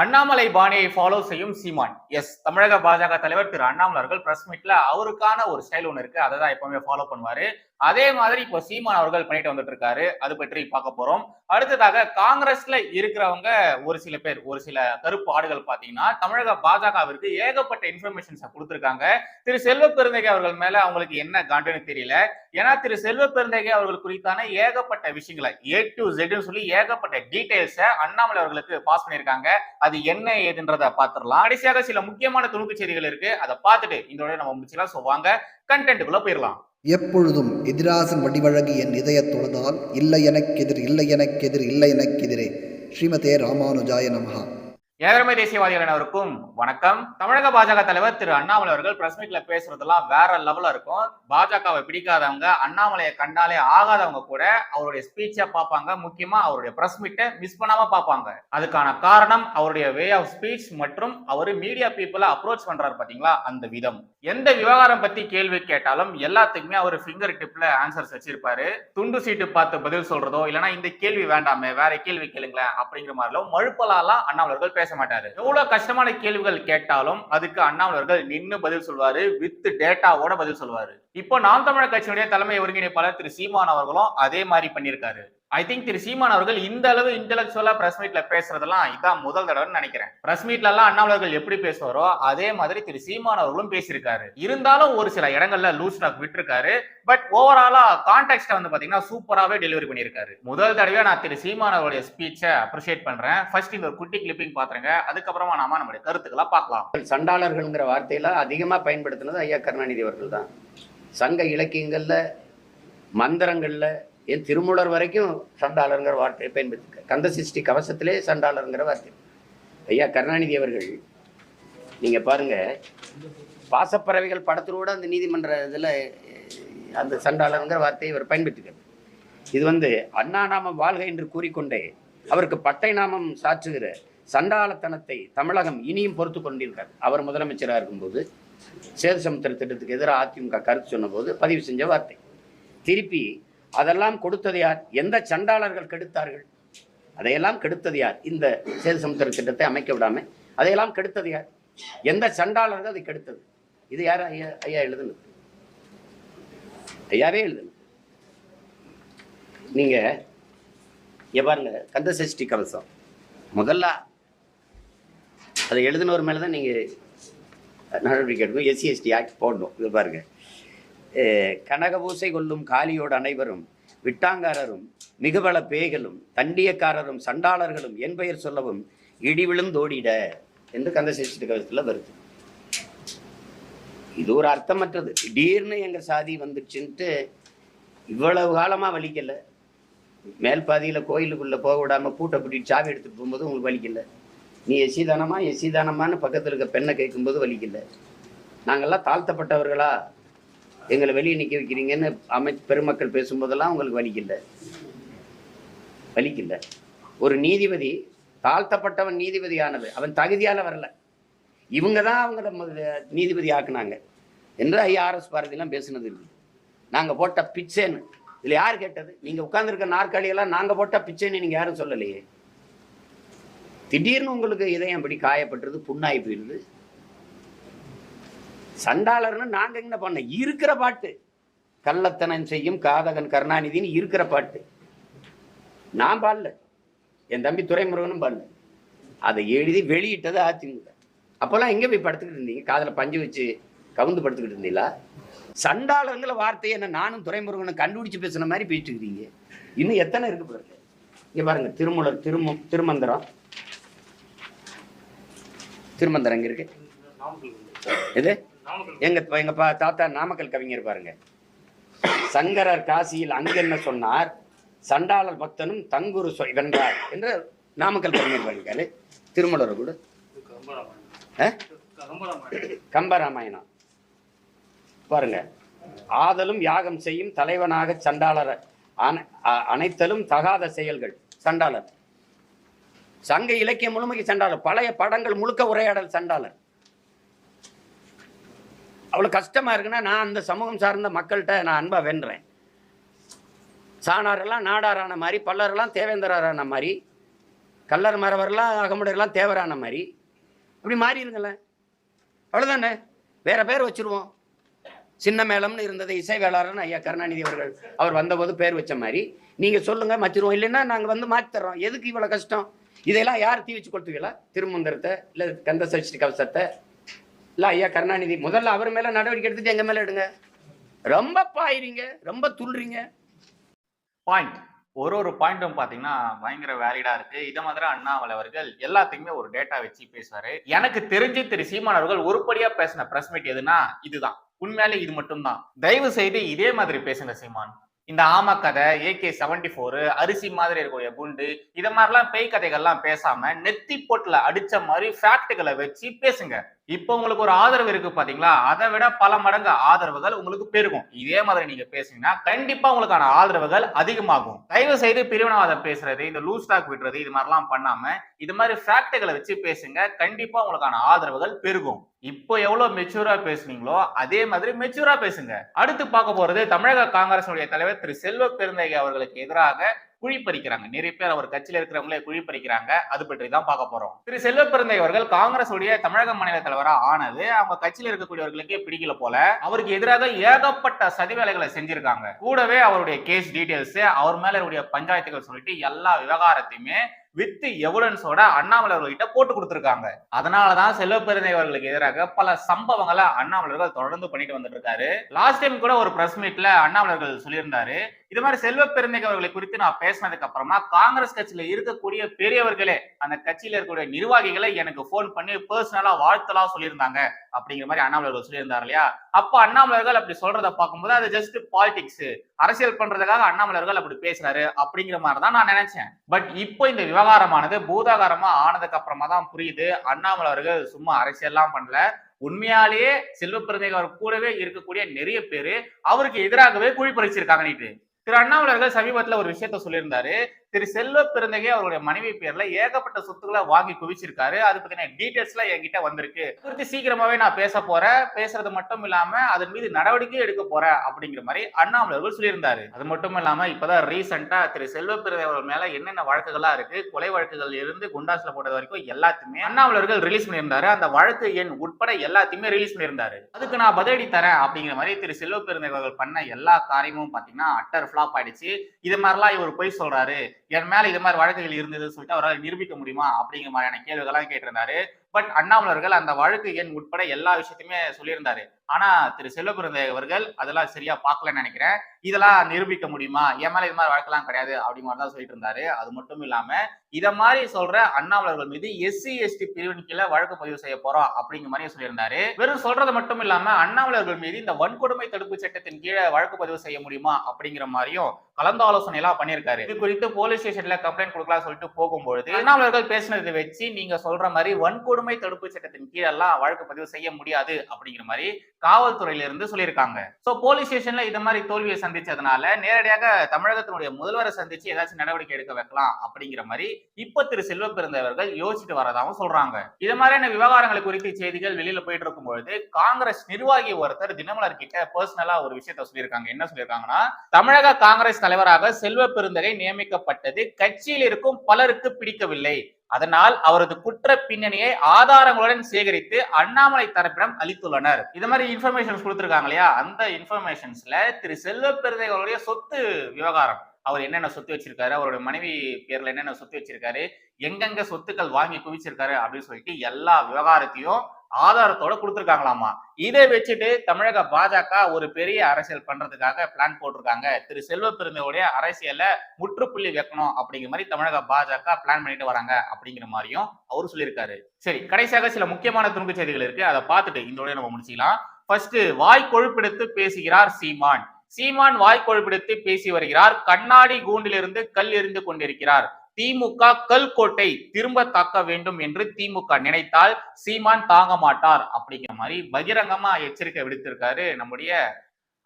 அண்ணாமலை பாணியை ஃபாலோ செய்யும் சீமான். எஸ் தமிழக பாஜக தலைவர் திரு அண்ணாமலை அவர்கள் பிரஸ் மீட்ல அவருக்கான ஒரு ஸ்டைல் ஒன்று இருக்கு. அதை தான் எப்பவுமே ஃபாலோ பண்ணுவாரு. அதே மாதிரி இப்போ சீமான் அவர்கள் பண்ணிட்டு வந்துட்டு இருக்காரு அது பற்றி பார்க்க போறோம். அடுத்ததாக காங்கிரஸ்ல இருக்கிறவங்க ஒரு சில பேர் ஒரு சில கருப்பு ஆடுகள் பாத்தீங்கன்னா தமிழக பாஜகவிற்கு ஏகப்பட்ட இன்ஃபர்மேஷன்ஸை கொடுத்துருக்காங்க. திரு செல்வ பெருந்தகை அவர்கள் மேல அவங்களுக்கு என்ன காண்டுன்னு தெரியல. ஏன்னா திரு செல்வ பெருந்தகை அவர்கள் குறித்தான ஏகப்பட்ட விஷயங்களை ஏ டு ஜெட்னு சொல்லி ஏகப்பட்ட டீடைல்ஸை அண்ணாமலை அவர்களுக்கு பாஸ் பண்ணியிருக்காங்க. அது என்ன ஏதுன்றத பார்த்துடலாம். கடைசியாக சில முக்கியமான துணுக்கு செய்திகள் இருக்கு. அதை பார்த்துட்டு இதோட நம்ம முடிச்சுக்கலாம். ஸோ வாங்க கண்டென்ட்டுக்குள்ள போயிடலாம். எப்பொழுதும் எதிராசன் வடிவழகு என் இதயத் தொழுதால் இல்லை எனக்கெதிர் இல்லை எனக்கெதிர் இல்லை எனக்கெதிரே ஸ்ரீமதே ராமானுஜாய நமகா ஏதரமை தேசியவாதிகள் அனைவருக்கும் வணக்கம். தமிழக பாஜக தலைவர் திரு அண்ணாமலை அவர்கள் பிரஸ் மீட்ல பேசுறதெல்லாம் வேற லெவல இருக்கும். பாஜகவை பிடிக்காதவங்க அண்ணாமலையை கண்டாலே ஆகாதவங்க கூட அவருடைய ஸ்பீச்சை பார்ப்பாங்க. முக்கியமா அவருடைய பிரஸ் மீட்டை மிஸ் பண்ணாம பார்ப்பாங்க. அதுக்கான காரணம் அவருடைய வே ஆஃப் ஸ்பீச் மற்றும் அவர் மீடியா பீப்புளை அப்ரோச் பண்றாரு பாத்தீங்களா? அந்த விதம். எந்த விவகாரம் பத்தி கேள்வி கேட்டாலும் எல்லாத்துக்குமே அவர் ஃபிங்கர் டிப்ல ஆன்சர்ஸ் வச்சிருப்பாரு. துண்டு சீட்டு பார்த்து பதில் சொல்றதோ இல்லைன்னா இந்த கேள்வி வேண்டாமே வேற கேள்வி கேளுங்களேன் அப்படிங்கிற மாதிரிலாம் மழுப்பலாலாம் அண்ணாமலர்கள் பேச மாட்டாரு எவ்வளவு கஷ்டமான கேள்விகள் கேட்டாலும் அதுக்கு அண்ணாமலர்கள் நின்னு பதில் சொல்வாரு வித் டேட்டாவோட பதில் சொல்வாரு. இப்போ நாம் தமிழர் கட்சியுடைய தலைமை ஒருங்கிணைப்பாளர் திரு சீமான் அவர்களும் அதே மாதிரி பண்ணியிருக்காரு. ஐ திங்க் திரு சீமான் அவர்கள் இந்த அளவு இன்டெலக்சுவலா பிரஸ் மீட்ல பேசுறதெல்லாம் இதான் முதல் தடவைன்னு நினைக்கிறேன். பிரஸ் மீட்ல எல்லாம் அண்ணாமலர்கள் எப்படி பேசுவாரோ அதே மாதிரி திரு சீமான் அவர்களும் பேசியிருக்காரு. இருந்தாலும் ஒரு சில இடங்கள்ல லூஸ் டாக் விட்டுருக்காரு. பட் ஓவராலா கான்டெக்ட் வந்து பாத்தீங்கன்னா சூப்பராகவே டெலிவரி பண்ணியிருக்காரு. முதல் தடவையா நான் திரு சீமான் அவருடைய ஸ்பீச்சை அப்ரிஷியேட் பண்றேன். ஃபர்ஸ்ட் இந்த ஒரு குட்டி கிளிப்பிங் பாத்துருங்க. அதுக்கப்புறமா நாம நம்முடைய கருத்துக்களை பார்க்கலாம். சண்டாளர்கள்ங்கிற வார்த்தையில அதிகமாக பயன்படுத்தினது ஐயா கருணாநிதி அவர்கள் தான் சங்க இலக்கியங்கள்ல மந்திரங்கள்ல என் திருமூலர் வரைக்கும் சண்டாளருங்கிற வார்த்தையை பயன்படுத்திருக்கார் கந்த சிருஷ்டி கவசத்திலே சண்டாளருங்கிற வார்த்தை. ஐயா கருணாநிதி அவர்கள் நீங்கள் பாருங்க பாசப்பறவைகள் படத்திலோடு அந்த நீதிமன்ற இதில் அந்த சண்டாளருங்கிற வார்த்தையை இவர் பயன்படுத்துகிறார் இது வந்து அண்ணா நாமம் வாழ்க என்று கூறிக்கொண்டே அவருக்கு பட்டை நாமம் சாற்றுகிற சண்டாளத்தனத்தை தமிழகம் இனியும் பொறுத்து கொண்டிருக்கார் அவர் முதலமைச்சராக இருக்கும்போது சேது சமுத்திர திட்டத்துக்கு எதிராக அதிமுக கருத்து சொன்னபோது பதிவு செஞ்ச வார்த்தை. திருப்பி அதெல்லாம் கொடுத்தது யார்? எந்த சண்டாளர்கள் கெடுத்தார்கள்? அதையெல்லாம் கெடுத்தது யார்? இந்த சேது சமுத்திர திட்டத்தை அமைக்க விடாமல் அதையெல்லாம் கெடுத்தது யார்? எந்த சண்டாளர்கள் அதை கெடுத்தது? இது யார் ஐயா ஐயா எழுதுனது? ஐயாவே எழுதுனது. நீங்கள் பாருங்க கந்த சஷ்டி கவசம். முதல்ல அதை எழுதினவர் மேலே தான் நீங்கள் நடவடிக்கை எடுக்கணும். எஸ்சி எஸ்டி ஆக்ட் போடணும். இது பாருங்கள் கனகபூசை கொள்ளும் காலியோடு அனைவரும் விட்டாங்காரரும் மிகுபல பேய்களும் தண்டியக்காரரும் சண்டாளர்களும் என் பெயர் சொல்லவும் இடி விழுந்தோடிட என்று கந்த சஷ்டி கவசத்தில் வருது. இது ஒரு அர்த்தமற்றது. திடீர்னு எங்கள் சாதி வந்துச்சுன்ட்டு இவ்வளவு காலமாக வலிக்கலை. மேல் பாதியில் கோயிலுக்குள்ளே போக விடாமல் பூட்டை பிடிச்சி சாவி எடுத்துகிட்டு போகும்போது உங்களுக்கு வலிக்கலை. நீ எசிதானமா எசிதானமான்னு தானமான்னு பக்கத்தில் இருக்க பெண்ணை கேட்கும்போது வலிக்கலை. நாங்கள்லாம் தாழ்த்தப்பட்டவர்களா? எங்களை வெளியே நிற்க வைக்கிறீங்கன்னு அமை பெருமக்கள் பேசும்போதெல்லாம் உங்களுக்கு வலிக்கல வலிக்கல ஒரு நீதிபதி தாழ்த்தப்பட்டவன் நீதிபதி ஆனது அவன் தகுதியால் வரல. இவங்க தான் அவங்கள நீதிபதி ஆக்குனாங்க. என்று ஐஆர்எஸ் பாரதியெல்லாம் பேசினது இல்லை நாங்கள் போட்ட பிச்சைன்னு. இதில் யார் கேட்டது? நீங்கள் உட்காந்துருக்க நாற்காலியெல்லாம் நாங்கள் போட்ட பிச்சைன்னு நீங்கள் யாரும் சொல்லலையே. திடீர்னு உங்களுக்கு இதயம் அப்படி காயப்பட்டுருது புண்ணாகி போயிடுது சண்டாளர்னு நாங்கள் என்ன பண்ண? இருக்கிற பாட்டு. கள்ளத்தனம் செய்யும் காதகன் கருணாநிதின்னு இருக்கிற பாட்டு. நான் பாடல. என் தம்பி துரைமுருகனும் பாடல அதை எழுதி வெளியிட்டது அதிமுக. அப்போல்லாம் எங்கே போய் படுத்துக்கிட்டு இருந்தீங்க? காதில் பஞ்சு வச்சு கவுந்து படுத்துக்கிட்டு இருந்தீங்களா? சண்டாளருங்கிற வார்த்தையை என்ன நானும் துறைமுருகனும் கண்டுபிடிச்சு பேசுன மாதிரி பேசிட்டு இருக்கிறீங்க? இன்னும் எத்தனை இருக்கு பாருங்க. இங்கே பாருங்க திருமூலர் திருமு திருமந்திரம். திருமந்திரம் இங்கே இருக்கு? எது? எங்க எங்க பா தாத்தா நாமக்கல் கவிஞர் பாருங்க. சங்கரர் காசியில் அங்கு என்ன சொன்னார்? சண்டாளர் பக்தனும் தங்குரு வென்றார் என்று நாமக்கல் கவிஞர் பாருங்க. திருமலர் கூட? கம்பராமாயணம். பாருங்க. ஆதலும் யாகம் செய்யும் தலைவனாக சண்டாளர் அனைத்தலும் தகாத செயல்கள். சண்டாளர். சங்க இலக்கியம் முழுமைக்கு சண்டாளர். பழைய படங்கள் முழுக்க உரையாடல் சண்டாளர். அவ்வளோ கஷ்டமாக இருக்குன்னா நான் அந்த சமூகம் சார்ந்த மக்கள்கிட்ட நான் அன்பாக வென்றேன். சாணாரெல்லாம் நாடாரான மாதிரி பல்லரெல்லாம் தேவேந்திரரான மாதிரி கல்லர் மரவரெல்லாம் அகமுடையெல்லாம் தேவரான மாதிரி. அப்படி மாறிடுங்களேன் அவ்வளோதானே வேற பேர் வச்சுருவோம். சின்ன மேளம்னு இருந்தது இசை வேளாளர்னு ஐயா கருணாநிதி அவர்கள். அவர் வந்தபோது பேர் வச்ச மாதிரி. நீங்கள் சொல்லுங்கள் மாற்றிடுவோம் இல்லைன்னா நாங்கள் வந்து மாற்றி தர்றோம். எதுக்கு இவ்வளோ கஷ்டம்? இதையெல்லாம் யார் தீ வச்சு கொடுத்துவீங்களா திருமந்திரத்தை இல்லை கந்த சஷ்டி கவசத்தை? இல்லை ஐயா கருணாநிதி முதல்ல அவர் மேலே நடவடிக்கை எடுத்துட்டு எங்கள் மேலே எடுங்க. ரொம்ப பாயிறீங்க ரொம்ப துள்றீங்க. பாயிண்ட் ஒரு ஒரு பாயிண்ட்டும் பார்த்தீங்கன்னா பயங்கர வேலிடா இருக்கு. இதை மாதிரி அண்ணாமலை அவர்கள் எல்லாத்துக்குமே ஒரு டேட்டா வச்சு பேசுவாரு. எனக்கு தெரிஞ்சு திரு சீமான் அவர்கள் உருப்படியா பேசின பிரஸ் மீட் எதுனா இதுதான். உண்மையாலே இது மட்டும்தான். தயவு செய்து இதே மாதிரி பேசுங்க சீமான். இந்த ஆம கதை ஏகே செவன்டி ஃபோரு அரிசி மாதிரி இருக்கக்கூடிய குண்டு இதை மாதிரிலாம் பேய் கதைகள்லாம் பேசாம நெத்தி போட்டில் அடிச்ச மாதிரி ஃபேக்டுகளை வச்சு பேசுங்க. இப்போ உங்களுக்கு ஒரு ஆதரவு இருக்கு பாத்தீங்களா? அதை விட பல மடங்கு ஆதரவுகள் உங்களுக்கு பெருகும். இதே மாதிரி நீங்க பேசுனீங்கன்னா கண்டிப்பா உங்களுக்கான ஆதரவுகள் அதிகமாகும். தயவு செய்து பிரிவினவாதம் பேசுறது இந்த லூஸ் டாக் விடுறது இது மாதிரிலாம் பண்ணாம இது மாதிரி ஃபேக்டுகளை வச்சு பேசுங்க. கண்டிப்பா உங்களுக்கான ஆதரவுகள் பெருகும். இப்போ எவ்வளவு மெச்சூரா பேசுனீங்களோ அதே மாதிரி மெச்சூரா பேசுங்க. அடுத்து பார்க்க போறது தமிழக காங்கிரசுடைய தலைவர் திரு செல்வ பெருந்தகை அவர்களுக்கு எதிராக குழி பறிக்கிறாங்க நிறைய பேர் அவர் கட்சியில இருக்கிறவங்களே குழி பறிக்கிறாங்க அது பற்றி தான் பார்க்க போறோம். திரு செல்வ பெருந்தகை அவர்கள் காங்கிரஸ் உடைய தமிழக மாநில தலைவரா ஆனது அவங்க கட்சியில இருக்கக்கூடியவர்களுக்கே பிடிக்கல போல அவருக்கு எதிராக ஏகப்பட்ட சதி வேலைகளை செஞ்சிருக்காங்க. கூடவே அவருடைய கேஸ் டீடைல்ஸ் அவர் மேல பஞ்சாயத்துகள் சொல்லிட்டு எல்லா விவகாரத்தையுமே வித் எவிடன்ஸோட அண்ணாமலை அவர்கள்கிட்ட போட்டு கொடுத்துருக்காங்க. அதனாலதான் செல்வப்பெருந்தை அவர்களுக்கு எதிராக பல சம்பவங்களை அண்ணாமலர்கள் தொடர்ந்து பண்ணிட்டு வந்துட்டு இருக்காரு லாஸ்ட் டைம் கூட ஒரு பிரஸ் மீட்ல அண்ணாமலர்கள் சொல்லியிருந்தாரு. இது மாதிரி செல்வ பெருந்தகை அவர்களை குறித்து நான் பேசினதுக்கு அப்புறமா காங்கிரஸ் கட்சியில இருக்கக்கூடிய பெரியவர்களே அந்த கட்சியில இருக்கக்கூடிய நிர்வாகிகளை எனக்கு போன் பண்ணி பர்சனலா வாழ்த்தலாம் சொல்லியிருந்தாங்க அப்படிங்கிற மாதிரி அண்ணாமலர்கள் சொல்லியிருந்தார் இல்லையா? அப்ப அண்ணாமலர்கள் அப்படி சொல்றதை பார்க்கும்போது அது ஜஸ்ட் பாலிடிக்ஸ் அரசியல் பண்றதுக்காக அண்ணாமலர்கள் அப்படி பேசுறாரு அப்படிங்கிற மாதிரி தான் நான் நினைச்சேன். பட் இப்போ இந்த விவகாரமானது பூதாகாரமா ஆனதுக்கு அப்புறமா தான் புரியுது. அண்ணாமலை அவர்கள் சும்மா அரசியல்லாம் பண்ணல. உண்மையாலேயே செல்வ பிறந்தகை அவர் கூடவே இருக்கக்கூடிய நிறைய பேரு அவருக்கு எதிராகவே குழி பறிச்சிருக்காங்க நீட்டு. திரு அண்ணாமலை அவர்கள் சமீபத்துல ஒரு விஷயத்த சொல்லியிருந்தாரு. திரு செல்வ பிறந்தகை அவருடைய மனைவி பேர்ல ஏகப்பட்ட சொத்துக்களை வாங்கி குவிச்சிருக்காரு. அது பத்தின டீடைல்ஸ் எல்லாம் என்கிட்ட வந்திருக்கு. குறித்து சீக்கிரமாவே நான் பேச போறேன். பேசுறது மட்டும் இல்லாம அதன் மீது நடவடிக்கை எடுக்க போறேன் அப்படிங்கிற மாதிரி அண்ணாமலை அவர்கள் சொல்லியிருந்தாரு. அது மட்டும் இல்லாம இப்பதான் ரீசெண்டா திரு செல்வ பிறந்தகை அவர்கள் மேல என்னென்ன வழக்குகளா இருக்கு கொலை வழக்குகள் இருந்து குண்டாசில போட்டது வரைக்கும் எல்லாத்தையுமே அண்ணாமலை அவர்கள் ரிலீஸ் பண்ணியிருந்தாரு. அந்த வழக்கு எண் உட்பட எல்லாத்தையுமே ரிலீஸ் பண்ணியிருந்தாரு. அதுக்கு நான் பதிலடி தரேன் அப்படிங்கிற மாதிரி திரு செல்வ பிறந்தகை அவர்கள் பண்ண எல்லா காரியமும் பாத்தீங்கன்னா அட்டர் ஃபிளாப் ஆயிடுச்சு. இது மாதிரிலாம் இவர் போய் சொல்றாரு. என் மேல இது மாதிரி வழக்குகள் இருந்ததுன்னு சொல்லிட்டு அவரால் நிரூபிக்க முடியுமா அப்படிங்கிற மாதிரியான கேள்விகள்லாம் கேட்டிருந்தாரு. பட் அண்ணாமலர்கள் அந்த வழக்கு எண் உட்பட எல்லா விஷயத்தையுமே சொல்லியிருந்தாரு. ஆனா திரு செல்வபிரந்தை அவர்கள் அதெல்லாம் சரியா பார்க்கலன்னு நினைக்கிறேன். இதெல்லாம் நிரூபிக்க முடியுமா? என் மேல இது மாதிரி வழக்கெல்லாம் கிடையாது அப்படிங்கிற தான் சொல்லிட்டு இருந்தாரு அது மட்டும் இல்லாம இத மாதிரி சொல்ற அண்ணாமலர்கள் மீது எஸ்சி எஸ்டி பிரிவின் கீழே வழக்கு பதிவு செய்ய போறோம் அப்படிங்கிற மாதிரியும் சொல்லியிருந்தாரு. வெறும் சொல்றது மட்டும் இல்லாம அண்ணாமலர்கள் மீது இந்த வன்கொடுமை தடுப்பு சட்டத்தின் கீழே வழக்கு பதிவு செய்ய முடியுமா அப்படிங்கிற மாதிரியும் கலந்து ஆலோசனை எல்லாம் பண்ணியிருக்காரு. இது குறித்து போலீஸ் ஸ்டேஷன்ல கம்ப்ளைண்ட் கொடுக்கலாம் சொல்லிட்டு போகும்பொழுது அண்ணாமலர்கள் பேசினதை வச்சு நீங்க சொல்ற மாதிரி வன்கொடுமை தடுப்பு சட்டத்தின் கீழெல்லாம் வழக்கு பதிவு செய்ய முடியாது அப்படிங்கிற மாதிரி காவல்துறையில இருந்து சொல்லியிருக்காங்க சோ போலீஸ் ஸ்டேஷன்ல இந்த மாதிரி தோல்வியை சந்திச்சதுனால நேரடியாக தமிழகத்தினுடைய முதல்வரை சந்திச்சு ஏதாச்சும் நடவடிக்கை எடுக்க வைக்கலாம் அப்படிங்கிற மாதிரி இப்ப திரு செல்வ பிறந்தவர்கள் யோசிச்சுட்டு வரதாகவும் சொல்றாங்க. இது மாதிரியான விவகாரங்கள் குறித்து செய்திகள் வெளியில போயிட்டு இருக்கும் பொழுது காங்கிரஸ் நிர்வாகி ஒருத்தர் தினமலர் கிட்ட பர்சனலா ஒரு விஷயத்த சொல்லியிருக்காங்க. என்ன சொல்லியிருக்காங்கன்னா தமிழக காங்கிரஸ் தலைவராக செல்வ பெருந்தகை நியமிக்கப்பட்டது கட்சியில் இருக்கும் பலருக்கு பிடிக்கவில்லை. அதனால் அவரது குற்ற பின்னணியை ஆதாரங்களுடன் சேகரித்து அண்ணாமலை தரப்பிடம் அளித்துள்ளனர். இது மாதிரி இன்ஃபர்மேஷன்ஸ் கொடுத்துருக்காங்க இல்லையா? அந்த இன்ஃபர்மேஷன்ஸ்ல திரு செல்வ சொத்து விவகாரம். அவர் என்னென்ன சொத்து வச்சிருக்காரு? அவருடைய மனைவி பேர்ல என்னென்ன சொத்து வச்சிருக்காரு? எங்கெங்க சொத்துக்கள் வாங்கி குவிச்சிருக்காரு? அப்படின்னு சொல்லிட்டு எல்லா விவகாரத்தையும் ஆதாரத்தோட கொடுத்துருக்காங்களாமா? இதை வச்சுட்டு தமிழக பாஜக ஒரு பெரிய அரசியல் பண்றதுக்காக பிளான் போட்டிருக்காங்க. திரு செல்வ பெருமையுடைய அரசியல முற்றுப்புள்ளி வைக்கணும் அப்படிங்கிற மாதிரி தமிழக பாஜக பிளான் பண்ணிட்டு வராங்க அப்படிங்கிற மாதிரியும் அவர் சொல்லியிருக்காரு. சரி கடைசியாக சில முக்கியமான துணுக்கு செய்திகள் இருக்கு. அதை பார்த்துட்டு இதோட நம்ம முடிச்சுக்கலாம். ஃபர்ஸ்ட் வாய் கொழுப்பெடுத்து பேசுகிறார் சீமான். சீமான் வாய் கொழுப்பெடுத்து பேசி வருகிறார். கண்ணாடி கூண்டிலிருந்து கல் எறிந்து கொண்டிருக்கிறார். திமுக கல்கோட்டை திரும்ப தாக்க வேண்டும் என்று திமுக நினைத்தால் சீமான் தாங்க மாட்டார் அப்படிங்கிற மாதிரி பகிரங்கமா எச்சரிக்கை விடுத்திருக்காரு நம்முடைய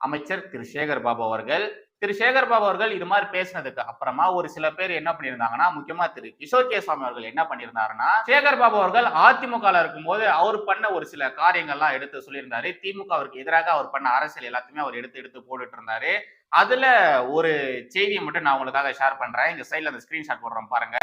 அமைச்சர் திரு சேகர் பாபு அவர்கள். திரு சேகர்பாபு அவர்கள் இது மாதிரி பேசினதுக்கு அப்புறமா ஒரு சில பேர் என்ன பண்ணியிருந்தாங்கன்னா முக்கியமா திரு கிஷோர் கே சுவாமி அவர்கள் என்ன பண்ணியிருந்தாருன்னா சேகர்பாபு அவர்கள் அதிமுக இருக்கும்போது அவர் பண்ண ஒரு சில காரியங்கள்லாம் எடுத்து சொல்லியிருந்தாரு. திமுக அவருக்கு எதிராக அவர் பண்ண அரசியல் எல்லாத்தையுமே அவர் எடுத்து எடுத்து போட்டுட்டு இருந்தாரு அதுல ஒரு செய்தியை மட்டும் நான் உங்களுக்காக ஷேர் பண்றேன். இந்த சைட்ல அந்த ஸ்கிரீன்ஷாட் போடுறோம் பாருங்க.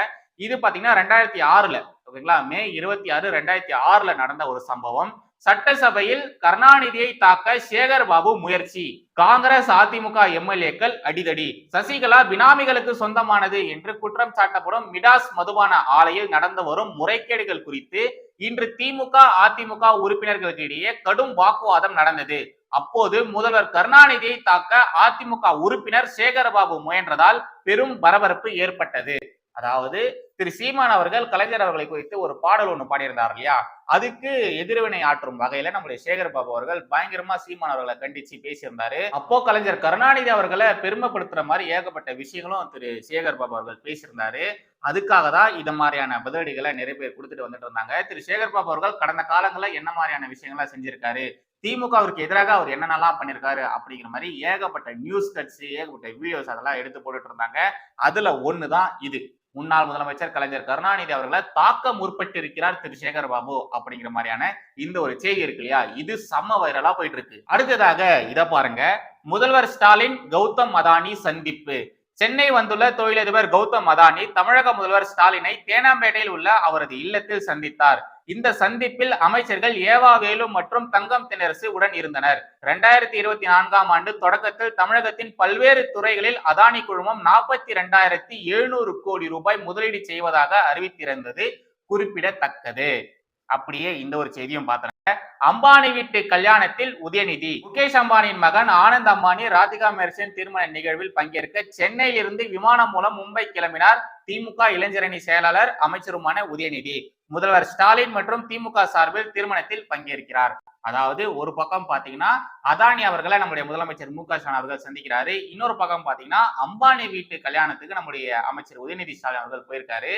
இது பாத்தீங்கன்னா ரெண்டாயிரத்தி ஆறுல ஓகேங்களா? மே இருபத்தி ஆறு ரெண்டாயிரத்தி ஆறுல நடந்த ஒரு சம்பவம். சட்டசபையில் கருணாநிதியை தாக்க சேகர் பாபு முயற்சி. காங்கிரஸ் அதிமுக எம்எல்ஏக்கள் அடிதடி. சசிகலா பினாமிகளுக்கு சொந்தமானது என்று குற்றம் சாட்டப்படும் மிடாஸ் மதுபான ஆலையில் நடந்து வரும் முறைகேடுகள் குறித்து இன்று திமுக அதிமுக உறுப்பினர்களுக்கு இடையே கடும் வாக்குவாதம் நடந்தது. அப்போது முதல்வர் கருணாநிதியை தாக்க அதிமுக உறுப்பினர் சேகரபாபு முயன்றதால் பெரும் பரபரப்பு ஏற்பட்டது. அதாவது திரு சீமான் அவர்கள் கலைஞர் அவர்களை குறித்து ஒரு பாடல் ஒன்று பாடியிருந்தார் இல்லையா? அதுக்கு எதிர்வினை ஆற்றும் வகையில நம்முடைய சேகர் பாபு அவர்கள் பயங்கரமா சீமான் அவர்களை கண்டிச்சு பேசியிருந்தாரு. அப்போ கலைஞர் கருணாநிதி அவர்களை பெருமைப்படுத்துற மாதிரி ஏகப்பட்ட விஷயங்களும் திரு சேகர் பாபு அவர்கள் பேசியிருந்தாரு. அதுக்காக தான் இந்த மாதிரியான பதிலடிகளை நிறைய பேர் கொடுத்துட்டு வந்துட்டு இருந்தாங்க. திரு சேகர் பாபு அவர்கள் கடந்த காலங்களில் என்ன மாதிரியான விஷயங்கள்லாம் செஞ்சிருக்காரு? திமுகவிற்கு எதிராக அவர் என்னென்னலாம் பண்ணியிருக்காரு அப்படிங்கிற மாதிரி ஏகப்பட்ட நியூஸ் கட்ஸ் ஏகப்பட்ட வீடியோஸ் அதெல்லாம் எடுத்து போட்டுட்டு இருந்தாங்க. அதுல தான் இது. முன்னாள் முதலமைச்சர் கலைஞர் கருணாநிதி அவர்களை தாக்க முற்பட்டிருக்கிறார் திரு. சேகர் பாபு அப்படிங்கிற மாதிரியான இந்த ஒரு செய்தி இருக்கு இல்லையா? இது செம்ம வைரலா போயிட்டு இருக்கு. அடுத்ததாக இதை பாருங்க. முதல்வர் ஸ்டாலின் கௌதம் அதானி சந்திப்பு. சென்னை வந்துள்ள தொழிலதிபர் கௌதம் அதானி தமிழக முதல்வர் ஸ்டாலினை தேனாம்பேட்டையில் உள்ள அவரது இல்லத்தில் சந்தித்தார். இந்த சந்திப்பில் அமைச்சர்கள் ஏவா வேலு மற்றும் தங்கம் தினரசு உடன் இருந்தனர். இரண்டாயிரத்தி இருபத்தி நான்காம் ஆண்டு தொடக்கத்தில் தமிழகத்தின் பல்வேறு துறைகளில் அதானி குழுமம் நாற்பத்தி இரண்டாயிரத்தி எழுநூறு கோடி ரூபாய் முதலீடு செய்வதாக அறிவித்திருந்தது குறிப்பிடத்தக்கது. அப்படியே இந்த ஒரு செய்தியும் பார்த்தோம் அம்பானி வீட்டு கல்யாணத்தில் உதயநிதி. முகேஷ் அம்பானியின் மகன் ஆனந்த் அம்பானி ராதிகா மெர்சன் திருமண நிகழ்வில் பங்கேற்க சென்னையிலிருந்து விமானம் மூலம் மும்பை கிளம்பினார் திமுக இளைஞரணி செயலாளர் அமைச்சருமான உதயநிதி. முதல்வர் ஸ்டாலின் மற்றும் திமுக சார்பில் திருமணத்தில் பங்கேற்கிறார். அதாவது ஒரு பக்கம் பாத்தீங்கன்னா அதானி அவர்களை நம்முடைய முதலமைச்சர் மு க ஸ்டாலின் அவர்கள் சந்திக்கிறாரு. இன்னொரு பக்கம் பாத்தீங்கன்னா அம்பானி வீட்டு கல்யாணத்துக்கு நம்முடைய அமைச்சர் உதயநிதி ஸ்டாலின் அவர்கள் போயிருக்காரு.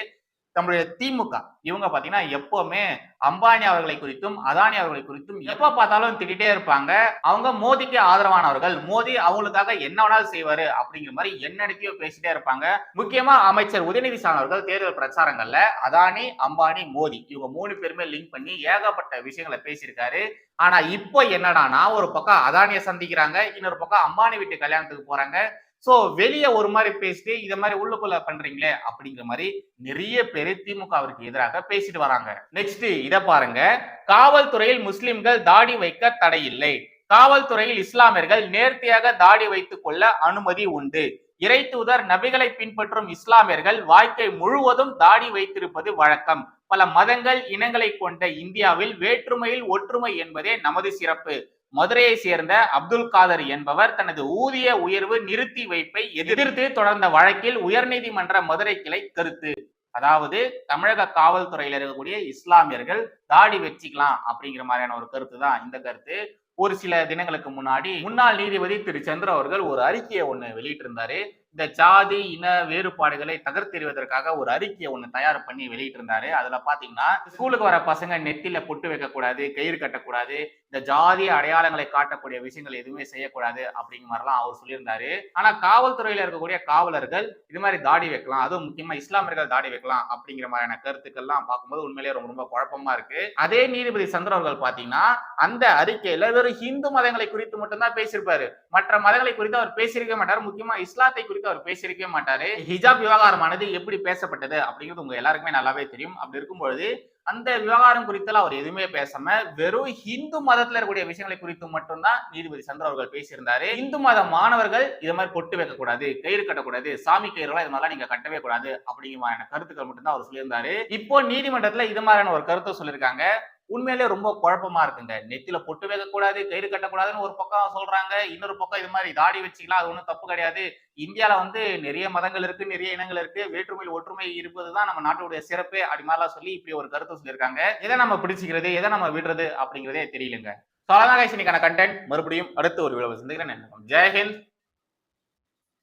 நம்மளுடைய திமுக. இவங்க பாத்தீங்கன்னா எப்பவுமே அம்பானி அவர்களை குறித்தும் அதானி அவர்களை குறித்தும் எப்ப பார்த்தாலும் திட்டிகிட்டே இருப்பாங்க. அவங்க மோதிக்கு ஆதரவானவர்கள். மோடி அவங்களுக்காக என்ன வேணாலும் செய்வாரு அப்படிங்கிற மாதிரி என்னென்னத்தையோ பேசிட்டே இருப்பாங்க. முக்கியமா அமைச்சர் உதயநிதி அவர்கள் தேர்தல் பிரச்சாரங்கள்ல அதானி அம்பானி மோடி இவங்க மூணு பேருமே லிங்க் பண்ணி ஏகப்பட்ட விஷயங்களை பேசியிருக்காரு. ஆனா இப்போ என்னடானா ஒரு பக்கம் அதானியை சந்திக்கிறாங்க இன்னொரு பக்கம் அம்பானி வீட்டு கல்யாணத்துக்கு போறாங்க. சோ வெளிய ஒரு மாதிரி பேசிட்டு இத மாதிரி உள்ளுக்குள்ள பண்றீங்களே அப்படிங்கிற மாதிரி நிறைய பேர் திமுக அவருக்கு எதிராக பேசிட்டு வராங்க. நெக்ஸ்ட் இத பாருங்க. காவல்துறையில் முஸ்லிம்கள் தாடி வைக்க தடையில்லை. காவல்துறையில் இஸ்லாமியர்கள் நேர்த்தியாக தாடி வைத்துக் கொள்ள அனுமதி உண்டு. இறை தூதர் நபிகளை பின்பற்றும் இஸ்லாமியர்கள் வாழ்க்கை முழுவதும் தாடி வைத்திருப்பது வழக்கம். பல மதங்கள் இனங்களை கொண்ட இந்தியாவில் வேற்றுமையில் ஒற்றுமை என்பதே நமது சிறப்பு. மதுரையை சேர்ந்த அப்துல் காதர் என்பவர் தனது ஊதிய உயர்வு நிறுத்தி வைப்பை எதிர்த்து தொடர்ந்த வழக்கில் உயர்நீதிமன்ற மதுரை கிளை கருத்து. அதாவது தமிழக காவல்துறையில இருக்கக்கூடிய இஸ்லாமியர்கள் தாடி வச்சுக்கலாம் அப்படிங்கிற மாதிரியான ஒரு கருத்து தான் இந்த கருத்து. ஒரு சில தினங்களுக்கு முன்னாடி முன்னாள் நீதிபதி திரு சந்திர அவர்கள் ஒரு அறிக்கையை ஒன்று வெளியிட்டிருந்தாரு. இந்த ஜாதி இன வேறுபாடுகளை தகர்த்தெறிவதற்காக ஒரு அறிக்கையை ஒன்று தயார் பண்ணி வெளியிட்டிருந்தாரு. அதுல பாத்தீங்கன்னா ஸ்கூலுக்கு வர பசங்க நெத்தில பொட்டு வைக்கக்கூடாது கயிறு கட்டக்கூடாது இந்த ஜாதி அடையாளங்களை காட்டக்கூடிய விஷயங்கள் எதுவுமே செய்யக்கூடாது அப்படிங்கிற மாதிரிலாம் அவர் சொல்லியிருந்தாரு. ஆனா காவல்துறையில இருக்கக்கூடிய காவலர்கள் இது மாதிரி தாடி வைக்கலாம் அதுவும் முக்கியமா இஸ்லாமியர்கள் தாடி வைக்கலாம் அப்படிங்கிற மாதிரியான கருத்துக்கள்லாம் பார்க்கும்போது உண்மையிலேயே ரொம்ப ரொம்ப குழப்பமா இருக்கு. அதே நீதிபதி சந்திர அவர்கள் பாத்தீங்கன்னா அந்த அறிக்கையில வெறும் ஹிந்து மதங்களை குறித்து மட்டும்தான் பேசியிருப்பாரு. மற்ற மதங்களை குறித்து அவர் பேசியிருக்க மாட்டார். முக்கியமா இஸ்லாத்தை குறித்து அவர் பேசியிருக்கவே மாட்டாரு. ஹிஜாப் விவகாரமானது எப்படி பேசப்பட்டது அப்படிங்கிறது உங்க எல்லாருக்குமே நல்லாவே தெரியும். அப்படி இருக்கும்பொழுது அந்த விவகாரம் குறித்தெல்லாம் அவர் எதுவுமே பேசாம வெறும் ஹிந்து மதத்துல இருக்கக்கூடிய விஷயங்களை குறித்து மட்டும்தான் நீதிபதி சந்திர அவர்கள் பேசியிருந்தாரு. இந்து மத மாணவர்கள் இது மாதிரி பொட்டு வைக்க கூடாது கயிறு கட்டக்கூடாது சாமி கயிறுலாம் இது மாதிரிலாம் நீங்க கட்டவே கூடாது அப்படிங்கிற மாதிரியான கருத்துக்கள் மட்டும்தான் அவர் சொல்லியிருந்தாரு. இப்போ நீதிமன்றத்துல இது மாதிரியான ஒரு கருத்தை சொல்லியிருக்காங்க. உண்மையிலே ரொம்ப குழப்பமா இருக்குங்க. நெத்தில பொட்டு வைக்கக்கூடாது கயிறு கட்டக்கூடாதுன்னு ஒரு பக்கம் சொல்றாங்க. இன்னொரு பக்கம் இது மாதிரி தாடி வச்சுக்கலாம் அது ஒன்றும் தப்பு கிடையாது. இந்தியால வந்து நிறைய மதங்கள் இருக்கு நிறைய இனங்கள் இருக்கு. வேற்றுமையில் ஒற்றுமை இருப்பதுதான் நம்ம நாட்டுடைய சிறப்பு அப்படி மாதிரிலாம் சொல்லி இப்படி ஒரு கருத்து சொல்லியிருக்காங்க. எதை நம்ம பிடிச்சிக்கிறது எதை நம்ம விடுறது அப்படிங்கிறதே தெரியலங்க. ஸோ அதான் இன்னைக்கான கண்டென்ட் மறுபடியும் அடுத்த ஒரு விழாவை சந்திக்கிறேன். ஜெயஹிந்த்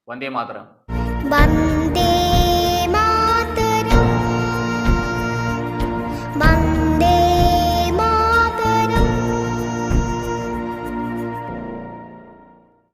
வந்தே மாதரம்.